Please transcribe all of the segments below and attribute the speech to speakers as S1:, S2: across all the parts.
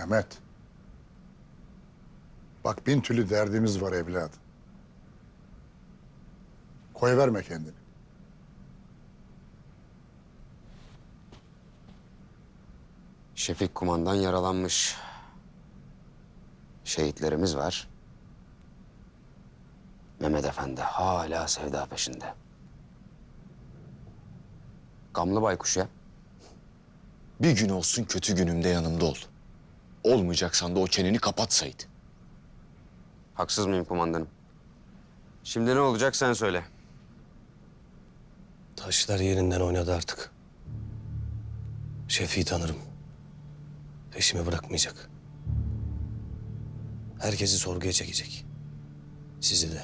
S1: Mehmet. Bak bin türlü derdimiz var evladım. Koyverme kendini.
S2: Şefik kumandan yaralanmış. Şehitlerimiz var. Mehmet Efendi hala sevda peşinde. Gamlı baykuş ya.
S3: Bir gün olsun kötü günümde yanımda ol. Olmayacaksan da o çeneni kapat Sait.
S2: Haksız mıyım kumandanım? Şimdi ne olacak sen söyle.
S4: Taşlar yerinden oynadı artık. Şefi'yi tanırım. Peşimi bırakmayacak. Herkesi sorguya çekecek. Sizi de.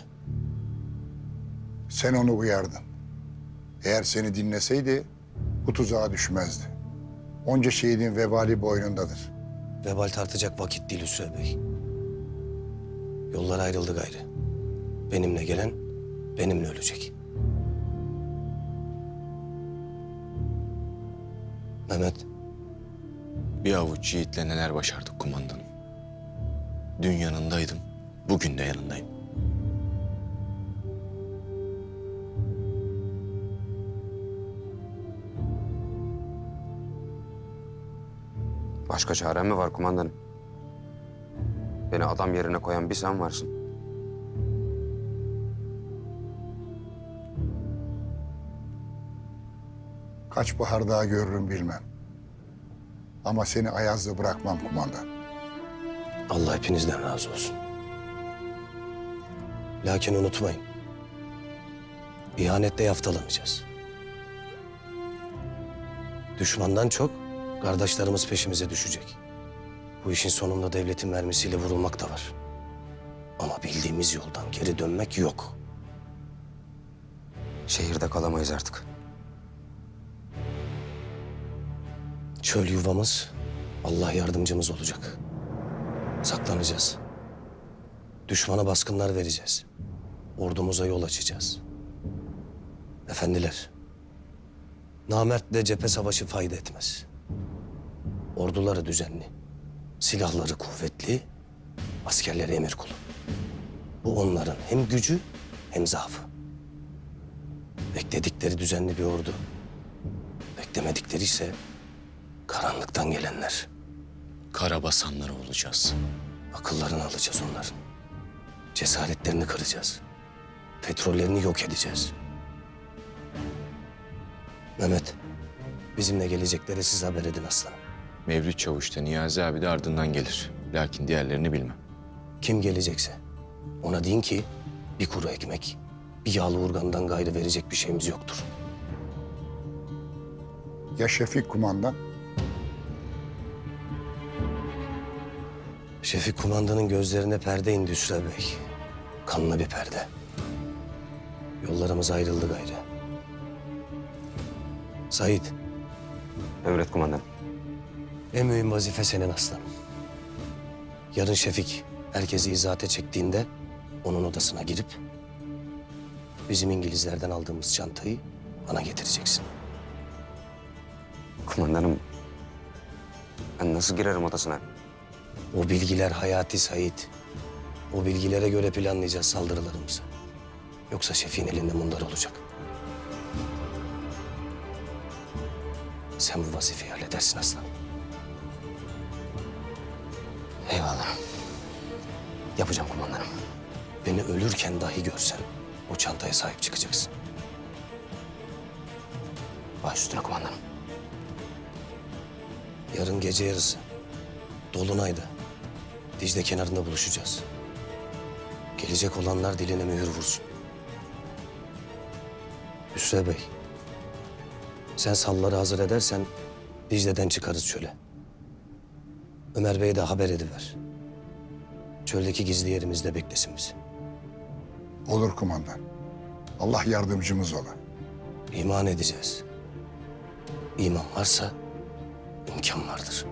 S1: Sen onu uyardın. Eğer seni dinleseydi bu tuzağa düşmezdi. Onca şehidin vebali boynundadır.
S4: Vebal tartacak vakit değil Hüsrev Bey. Yollar ayrıldı gayrı. Benimle gelen benimle ölecek. Mehmet,
S3: Bir avuç yiğitle neler başardık kumandanım. Dün yanındaydım, bugün de yanındayım.
S2: Başka çarem mi var kumandanım? Beni adam yerine koyan bir sen varsın.
S1: Kaç bahar daha görürüm bilmem. Ama seni ayazda bırakmam kumandan.
S4: Allah hepinizden razı olsun. Lakin unutmayın. İhanette yaftalanacağız. Düşmandan çok kardeşlerimiz peşimize düşecek. Bu işin sonunda devletin mermisiyle vurulmak da var. Ama bildiğimiz yoldan geri dönmek yok.
S2: Şehirde kalamayız artık.
S4: Çöl yuvamız Allah yardımcımız olacak. Saklanacağız. Düşmana baskınlar vereceğiz. Ordumuza yol açacağız. Efendiler, namertle cephe savaşı fayda etmez. Orduları düzenli, silahları kuvvetli, askerleri emir kulu. Bu onların hem gücü hem zaafı. Bekledikleri düzenli bir ordu. Beklemedikleri ise karanlıktan gelenler.
S3: Karabasanları olacağız.
S4: Akıllarını alacağız onların. Cesaretlerini kıracağız. Petrollerini yok edeceğiz. Mehmet, bizimle gelecekleri siz haber edin aslanım.
S3: Mevlüt Çavuş da Niyazi abi de ardından gelir. Lakin diğerlerini bilmem.
S4: Kim gelecekse ona deyin ki bir kuru ekmek, bir yağlı urgandan gayrı verecek bir şeyimiz yoktur.
S1: Ya Şefik kumandan?
S4: Şefik kumandanın gözlerine perde indi Hüsrev Bey. Kanlı bir perde. Yollarımız ayrıldı gayrı. Sait,
S2: Emret kumandanım.
S4: En mühim vazife senin aslanım. Yarın Şefik herkesi izahate çektiğinde onun odasına girip bizim İngilizlerden aldığımız çantayı bana getireceksin.
S2: Kumandanım ben nasıl girerim odasına?
S4: O bilgiler hayati Sait. O bilgilere göre planlayacağız saldırılarımızı. Yoksa Şefik'in elinde mundar olacak. Sen bu vazifeyi halledersin aslanım.
S2: Yapacağım kumandanım.
S4: Beni ölürken dahi görsen o çantaya sahip çıkacaksın.
S2: Baş üstüne kumandanım.
S4: Yarın gece yarısı. Dolunay'da. Dicle kenarında buluşacağız. Gelecek olanlar diline mühür vursun. Hüsrev Bey. Sen salları hazır edersen Dicle'den çıkarız çöle. Ömer Bey'e de haber ediver. Çöldeki gizli yerimizde beklesin bizi.
S1: Olur kumandan. Allah yardımcımız ola.
S4: İman edeceğiz. İman varsa imkan vardır.